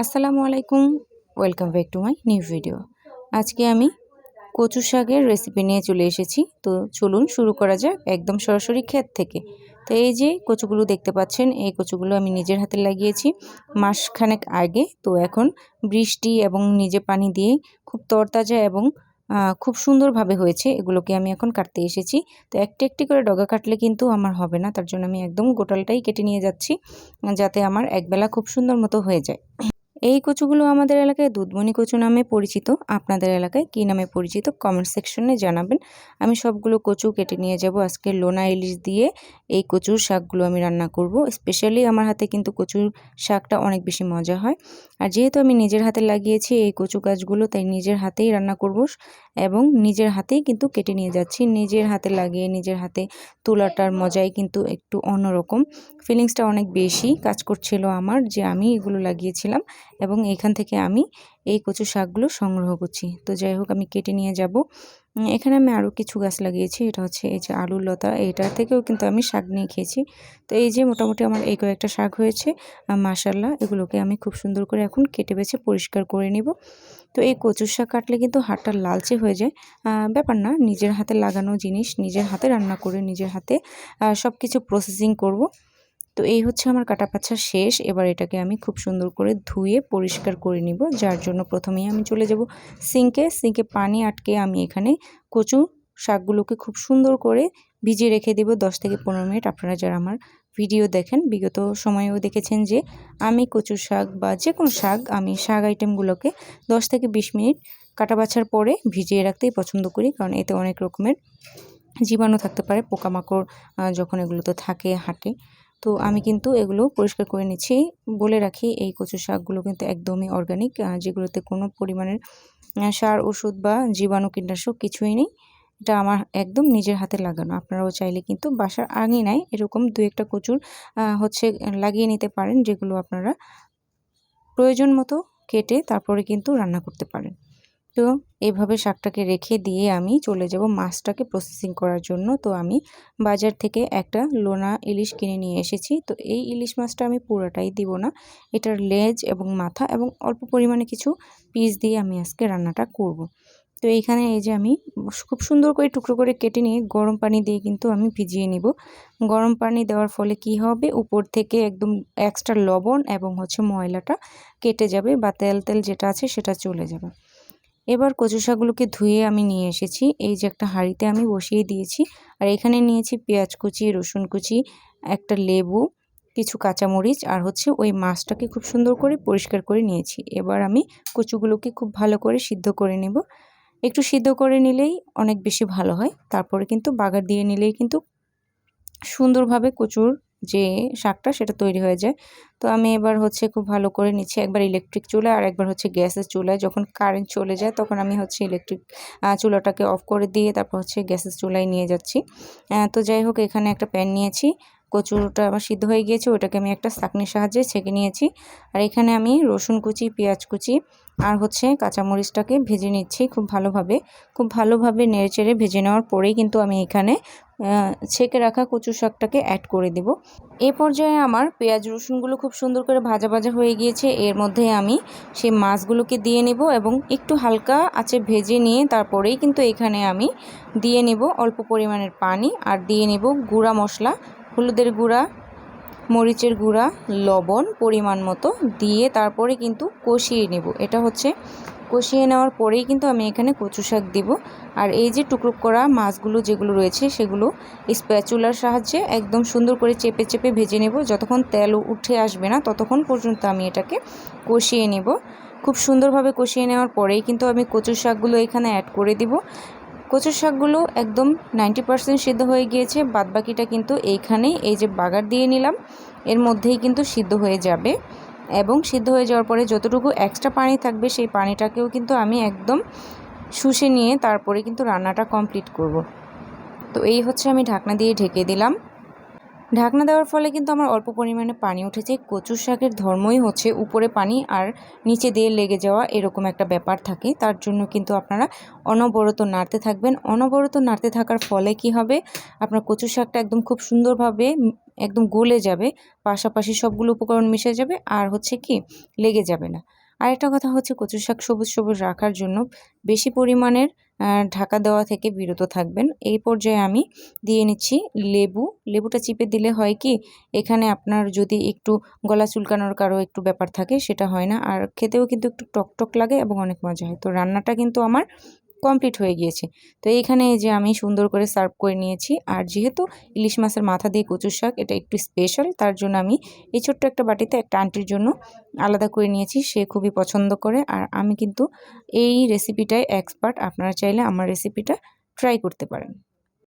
আসসালামু আলাইকুম। Welcome back to my new video আজকে আমি কচু শাকের রেসিপি নিয়ে চলে এসেছি। তো চলুন শুরু করা যাক একদম সরাসরি ক্ষেত থেকে। তো এই যে কচুগুলো দেখতে পাচ্ছেন, এই কচুগুলো আমি নিজের হাতে লাগিয়েছি। মাসখানেক আগে। তো এখন বৃষ্টি এবং নিজে পানি দিয়ে খুব তরতাজা এবং খুব সুন্দরভাবে হয়েছে। এগুলোকে আমি এখন কাটতে এসেছি। তো একটি একটি করে ডগা কাটলে কিন্তু আমার হবে না। তার জন্য আমি একদম গোটালটাই কেটে নিয়ে যাচ্ছি, যাতে আমার একবেলা খুব সুন্দর মতো হয়ে যায়। এই কচুগুলো আমাদের এলাকায় দুধমণি কচু নামে পরিচিত। আপনাদের এলাকায় কী নামে পরিচিত? কমেন্ট সেকশনে জানাবেন। আমি সবগুলো কচু কেটে নিয়ে যাব আজকে লোনা ইলিশ দিয়ে। এই কচুর শাকগুলো আমি রান্না করব। স্পেশালি আমার হাতে কিন্তু কচুর শাকটা অনেক বেশি মজা হয়। আর যেহেতু আমি নিজের হাতে লাগিয়েছি এই কচু গাছগুলো, তাই নিজের হাতেই রান্না করব এবং নিজের হাতেই কিন্তু কেটে নিয়ে যাচ্ছি। নিজের হাতে লাগিয়ে নিজের হাতে তোলাটার মজাই কিন্তু একটু অন্যরকম। ফিলিংসটা অনেক বেশি কাজ করছিল আমার যে আমি এগুলো লাগিয়েছিলাম। এবং এখান থেকে আমি এই কচু শাকগুলো সংগ্রহ করছি। তো যাই হোক, আমি কেটে নিয়ে যাব। এখানে আমি আরও কিছু গাছ লাগিয়েছি। এটা হচ্ছে এই যে আলুর লতা এইটার থেকেও কিন্তু আমি শাক নিয়ে খেয়েছি। তো এই যে মোটামুটি আমার এই কয়েকটা শাক হয়েছে মাসাল্লাহ এগুলোকে আমি খুব সুন্দর করে এখন কেটে বেছে পরিষ্কার করে নিব। তো এই কচুর শাক কাটলে কিন্তু হাতটা লালচে হয়ে যায়। ব্যাপার না, নিজের হাতে লাগানো জিনিস, নিজের হাতে রান্না করে নিজের হাতে সব কিছু প্রসেসিং করব। তো এই হচ্ছে আমার কাটা পাচ্ছা শেষ। এবার এটাকে আমি খুব সুন্দর করে ধুয়ে পরিষ্কার করে নিব, যার জন্য প্রথমেই আমি চলে যাব সিঙ্কে। সিঙ্কে পানি আটকে আমি এখানে কচু শাকগুলোকে খুব সুন্দর করে ভিজিয়ে রেখে দেব দশ থেকে পনেরো মিনিট। আপনারা যারা আমার ভিডিও দেখেন, বিগত সময়েও দেখেছেন যে আমি কচু শাক বা যে কোনো শাক আমি শাক আইটেমগুলোকে দশ থেকে বিশ মিনিট কাটা বাছার পরে ভিজিয়ে রাখতেই পছন্দ করি, কারণ এতে অনেক রকমের জীবাণু থাকতে পারে, পোকামাকড় যখন এগুলোতে থাকে হাঁটে। তো আমি কিন্তু এগুলো পরিষ্কার করে নিচ্ছি। বলে রাখি, এই কচু শাকগুলো কিন্তু একদমই অর্গানিক যেগুলোতে কোনো পরিমাণের সার, ওষুধ বা জীবাণু কীটনাশক কিছুই নেই। এটা আমার একদম নিজের হাতে লাগানো। আপনারাও চাইলে কিন্তু বাসার আঙিনায় এরকম দু একটা কচুর হচ্ছে লাগিয়ে নিতে পারেন, যেগুলো আপনারা প্রয়োজন মতো কেটে তারপরে কিন্তু রান্না করতে পারেন। তো এইভাবে শাকটাকে রেখে দিয়ে আমি চলে যাব মাছটাকে প্রসেসিং করার জন্য। তো আমি বাজার থেকে একটা লোনা ইলিশ কিনে নিয়ে এসেছি। তো এই ইলিশ মাছটা আমি পুরোটাই দিব না। এটার লেজ এবং মাথা এবং অল্প পরিমাণে কিছু পিস দিয়ে আমি আজকে রান্নাটা করব। তো এইখানে এই যে আমি খুব সুন্দর করে টুকরো করে কেটে নিয়ে গরম পানি দিয়ে কিন্তু আমি ভিজিয়ে নিব। গরম পানি দেওয়ার ফলে কি হবে? উপর থেকে একদম এক্সট্রা লবণ এবং হচ্ছে ময়লাটা কেটে যাবে বা তেল তেল যেটা আছে সেটা চলে যাবে। এবার কচু শাকগুলোকে ধুয়ে আমি নিয়ে এসেছি। এই যে একটা হাঁড়িতে আমি বসিয়ে দিয়েছি। আর এখানে নিয়েছি পেঁয়াজ কুচি, রসুন কুচি, একটা লেবু, কিছু কাঁচামরিচ আর হচ্ছে ওই মাছটাকে খুব সুন্দর করে পরিষ্কার করে নিয়েছি। এবার আমি কচুগুলোকে খুব ভালো করে সিদ্ধ করে নেব। একটু সিদ্ধ করে নিলেই অনেক বেশি ভালো হয়। তারপরে কিন্তু বাগার দিয়ে নিলেই কিন্তু সুন্দরভাবে কচুর যে শাকটা সেটা তৈরি হয়ে যায়। তো আমি এবার হচ্ছে খুব ভালো করে নিচ্ছি। একবার ইলেকট্রিক চুলা আর একবার হচ্ছে গ্যাসের চুলায়। যখন কারেন্ট চলে যায় তখন আমি হচ্ছে ইলেকট্রিক চুলাটাকে অফ করে দিয়ে তারপর হচ্ছে গ্যাসের চুলায় নিয়ে যাচ্ছি। তো যাই হোক, এখানে একটা প্যান নিয়েছি। কচুরটা আমার সিদ্ধ হয়ে গিয়েছে। ওটাকে আমি একটা চাকনির সাহায্যে ছেঁকে নিয়েছি। আর এখানে আমি রসুন কুচি, পেঁয়াজ কুচি আর হচ্ছে কাঁচামরিচটাকে ভেজে নিচ্ছি খুব ভালোভাবে। খুব ভালোভাবে নেড়েচেড়ে ভেজে নেওয়ার পরেই কিন্তু আমি এখানে ছেঁকে রাখা কচু শাকটাকে অ্যাড করে দেব। এ পর্যায়ে আমার পেঁয়াজ রসুনগুলো খুব সুন্দর করে ভাজা ভাজা হয়ে গিয়েছে। এর মধ্যে আমি সেই মাছগুলোকে দিয়ে নেব এবং একটু হালকা আছে ভেজে নিয়ে তারপরেই কিন্তু এখানে আমি দিয়ে নেব অল্প পরিমাণের পানি আর দিয়ে নেব গুঁড়া মশলা, হলুদের গুঁড়া, মরিচের গুঁড়া, লবণ পরিমাণ মতো দিয়ে তারপরে কিন্তু কষিয়ে নেব। এটা হচ্ছে কষিয়ে নেওয়ার পরেই কিন্তু আমি এখানে কচু শাক দিব। আর এই যে টুকরো করা মাছগুলো যেগুলো রয়েছে সেগুলো স্প্যাচুলার সাহায্যে একদম সুন্দর করে চেপে চেপে ভেজে নেব। যতক্ষণ তেল উঠে আসবে না ততক্ষণ পর্যন্ত আমি এটাকে কষিয়ে নেব। খুব সুন্দরভাবে কষিয়ে নেওয়ার পরেই কিন্তু আমি কচু শাকগুলো এখানে অ্যাড করে দিব। কচুর শাকগুলো একদম নাইনটি পারসেন্ট সিদ্ধ হয়ে গিয়েছে। বাদবাকিটা কিন্তু এইখানেই এই যে বাগার দিয়ে নিলাম। এর মধ্যেই কিন্তু সিদ্ধ হয়ে যাবে। এবং সিদ্ধ হয়ে যাওয়ার পরে যতটুকু এক্সট্রা পানি থাকবে সেই পানিটাকেও কিন্তু আমি একদম শুষে নিয়ে তারপরে কিন্তু রান্নাটা কমপ্লিট করব। তো এই হচ্ছে আমি ঢাকনা দিয়ে ঢেকে দিলাম ঢাকনা দেওয়ার ফলে কিন্তু আমার অল্প পরিমাণে পানি উঠেছে। কচু শাকের ধর্মই হচ্ছে উপরে পানি আর নিচে দিয়ে লেগে যাওয়া এরকম একটা ব্যাপার থাকে। তার জন্য কিন্তু আপনারা অনবরত নাড়তে থাকবেন। অনবরত নাড়তে থাকার ফলে কি হবে? আপনার কচু শাকটা একদম খুব সুন্দরভাবে একদম গলে যাবে। পাশাপাশি সবগুলো উপকরণ মিশে যাবে আর হচ্ছে কি? লেগে যাবে না। আরেকটা কথা হচ্ছে কচু শাক সবুজ সবুজ রাখার জন্য বেশি পরিমাণের ঢাকা দেওয়া থেকে বিরত থাকবেন। এই পর্যায়ে আমি দিয়ে নিচ্ছি লেবু। লেবুটা চিপে দিলে হয় কি, এখানে আপনার যদি একটু গলা চুলকানোর কারও একটু ব্যাপার থাকে সেটা হয় না। আর খেতেও কিন্তু একটু টক টক লাগে এবং অনেক মজা হয়। তো রান্নাটা কিন্তু আমার কমপ্লিট হয়ে গিয়েছে। তো এইখানে এই যে আমি সুন্দর করে সার্ভ করে নিয়েছি। আর যেহেতু ইলিশ মাছের মাথা দিয়ে কচুর শাক, এটা একটু স্পেশাল তার জন্য আমি এই ছোট্ট একটা বাটিতে একটা আন্টির জন্য আলাদা করে নিয়েছি। সে খুবই পছন্দ করে। আর আমি কিন্তু এই রেসিপিটাই এক্সপার্ট আপনারা চাইলে আমার রেসিপিটা ট্রাই করতে পারেন।